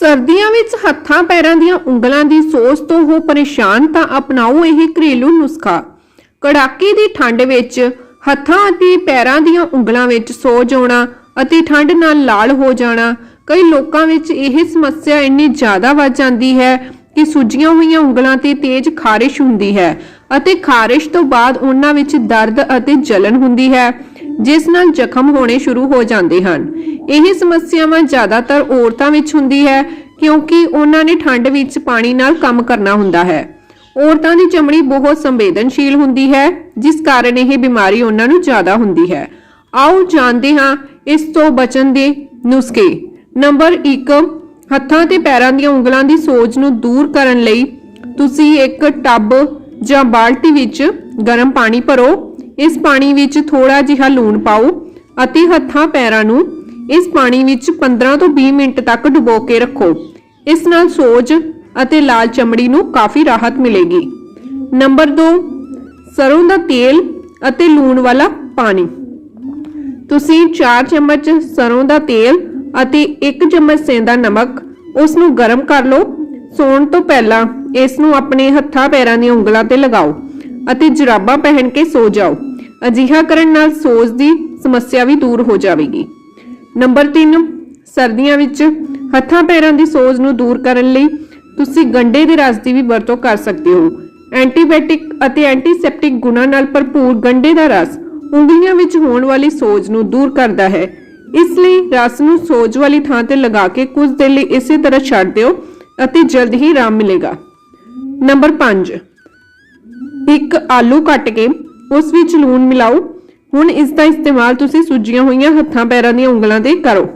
ਸਰਦੀਆਂ ਵਿੱਚ ਹੱਥਾਂ ਪੈਰਾਂ ਦੀਆਂ ਉਂਗਲਾਂ ਦੀ ਸੋਜ ਤੋਂ ਹੋ ਪਰੇਸ਼ਾਨ ਤਾਂ ਅਪਣਾਓ ਇਹ ਘਰੇਲੂ ਨੁਸਖਾ। ਕੜਾਕੇ ਦੀ ਠੰਡ ਵਿੱਚ ਹੱਥਾਂ ਅਤੇ ਪੈਰਾਂ ਦੀਆਂ ਉਂਗਲਾਂ ਵਿੱਚ ਸੋਜ ਆਉਣਾ ਅਤੇ ਠੰਡ ਨਾਲ ਲਾਲ ਹੋ ਜਾਣਾ, ਕਈ ਲੋਕਾਂ ਵਿੱਚ ਇਹ ਸਮੱਸਿਆ ਇੰਨੀ ਜ਼ਿਆਦਾ ਵੱਧ ਜਾਂਦੀ ਹੈ ਕਿ ਸੁੱਜੀਆਂ ਹੋਈਆਂ ਉਂਗਲਾਂ ਤੇ ਤੇਜ਼ ਖਾਰਿਸ਼ ਹੁੰਦੀ ਹੈ ਅਤੇ ਖਾਰਿਸ਼ ਤੋਂ ਬਾਅਦ ਉਹਨਾਂ ਵਿੱਚ ਦਰਦ ਅਤੇ ਜਲਨ ਹੁੰਦੀ ਹੈ। ਜਿਸ ਨਾਲ ਜ਼ਖਮ ਹੋਣੇ ਸ਼ੁਰੂ ਹੋ ਜਾਂਦੇ ਹਨ। ਇਹ ਸਮੱਸਿਆਵਾਂ ਜ਼ਿਆਦਾਤਰ ਔਰਤਾਂ ਵਿੱਚ ਹੁੰਦੀ ਹੈ, ਕਿਉਂਕਿ ਉਹਨਾਂ ਨੇ ਠੰਡ ਵਿੱਚ ਪਾਣੀ ਨਾਲ ਕੰਮ ਕਰਨਾ ਹੁੰਦਾ ਹੈ। ਔਰਤਾਂ ਦੀ ਚਮੜੀ ਬਹੁਤ ਸੰਵੇਦਨਸ਼ੀਲ ਹੁੰਦੀ ਹੈ, ਜਿਸ ਕਾਰਨ ਇਹ ਬਿਮਾਰੀ ਉਹਨਾਂ ਨੂੰ ਜ਼ਿਆਦਾ ਹੁੰਦੀ ਹੈ। ਆਓ ਜਾਣਦੇ ਹਾਂ ਇਸ ਤੋਂ ਬਚਣ ਦੇ ਨੁਸਖੇ। ਨੰਬਰ 1 ਹੱਥਾਂ ਤੇ ਪੈਰਾਂ ਦੀਆਂ ਉਂਗਲਾਂ ਦੀ ਸੋਜ ਨੂੰ ਦੂਰ ਕਰਨ ਲਈ ਤੁਸੀਂ ਇੱਕ ਟੱਬ ਜਾਂ ਬਾਲਟੀ ਵਿੱਚ ਗਰਮ ਪਾਣੀ ਭਰੋ। ਇਸ ਪਾਣੀ ਵਿੱਚ ਥੋੜਾ ਜਿਹਾ ਲੂਣ ਪਾਓ ਅਤੇ ਹੱਥਾਂ ਪੈਰਾਂ ਨੂੰ ਇਸ ਪਾਣੀ ਵਿੱਚ 15 ਤੋਂ 20 ਮਿੰਟ ਤੱਕ ਡੁਬੋ ਕੇ ਰੱਖੋ। ਇਸ ਨਾਲ ਸੋਜ ਅਤੇ ਲਾਲ ਚਮੜੀ ਨੂੰ ਕਾਫੀ ਰਾਹਤ ਮਿਲੇਗੀ। ਨੰਬਰ 2 ਸਰੋਂ ਦਾ ਤੇਲ ਅਤੇ ਲੂਣ ਵਾਲਾ ਪਾਣੀ। ਤੁਸੀਂ 4 ਚਮਚ ਸਰੋਂ ਦਾ ਤੇਲ ਅਤੇ 1 ਚਮਚ ਸੇਂਦਾ ਨਮਕ ਉਸ ਨੂੰ ਗਰਮ ਕਰ ਲਓ। ਸੌਣ ਤੋਂ ਪਹਿਲਾਂ ਇਸ ਨੂੰ ਆਪਣੇ ਹੱਥਾਂ ਪੈਰਾਂ ਦੀਆਂ ਉਂਗਲਾਂ ਤੇ ਲਗਾਓ ਅਤੇ ਜਰਾਬਾਂ ਪਹਿਨ ਕੇ ਸੋ ਜਾਓ। ਅਜਿਹਾ ਕਰਨ ਨਾਲ ਸੋਜ ਦੀ ਸਮੱਸਿਆ ਵੀ ਦੂਰ ਹੋ ਜਾਵੇਗੀ। ਨੰਬਰ 3 ਸਰਦੀਆਂ ਵਿੱਚ ਹੱਥਾਂ ਪੈਰਾਂ ਦੀ ਸੋਜ ਨੂੰ ਦੂਰ ਕਰਨ ਲਈ ਤੁਸੀਂ ਗੰਡੇ ਦੇ ਰਸ ਦੀ ਵੀ ਵਰਤੋਂ ਕਰ ਸਕਦੇ ਹੋ। ਐਂਟੀਬਾਇਓਟਿਕ ਅਤੇ ਐਂਟੀਸੈਪਟਿਕ ਗੁਣਾਂ ਨਾਲ ਭਰਪੂਰ ਗੰਡੇ ਦਾ ਰਸ ਉਂਗਲੀਆਂ ਵਿੱਚ ਹੋਣ ਵਾਲੀ ਸੋਜ ਨੂੰ ਦੂਰ ਕਰਦਾ ਹੈ। ਇਸ ਲਈ ਰਸ ਨੂੰ ਸੋਜ ਵਾਲੀ ਥਾਂ ਤੇ ਲਗਾ ਕੇ ਕੁਝ ਦੇਰ ਲਈ ਇਸੇ ਤਰ੍ਹਾਂ ਛੱਡ ਦਿਓ ਅਤੇ ਜਲਦ ਹੀ ਆਰਾਮ ਮਿਲੇਗਾ। ਨੰਬਰ 5 ਇੱਕ ਆਲੂ ਕੱਟ ਕੇ ਉਸ ਵਿੱਚ ਲੂਣ ਮਿਲਾਓ। ਹੁਣ ਇਸ ਦਾ ਇਸਤੇਮਾਲ ਤੁਸੀਂ ਸੁੱਜੀਆਂ ਹੋਈਆਂ ਹੱਥਾਂ ਪੈਰਾਂ ਦੀਆਂ ਉਂਗਲਾਂ ਤੇ ਕਰੋ।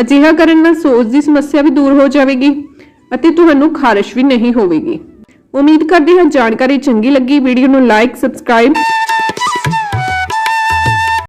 ਅਜਿਹਾ ਕਰਨ ਨਾਲ ਸੋਜ ਦੀ ਸਮੱਸਿਆ ਵੀ ਦੂਰ ਹੋ ਜਾਵੇਗੀ ਅਤੇ ਤੁਹਾਨੂੰ ਖਾਰਸ਼ ਵੀ ਨਹੀਂ ਹੋਵੇਗੀ। ਉਮੀਦ ਕਰਦੇ ਹਾਂ ਜਾਣਕਾਰੀ ਚੰਗੀ ਲੱਗੀ। ਵੀਡੀਓ ਨੂੰ ਲਾਈਕ ਸਬਸਕ੍ਰਾਈਬ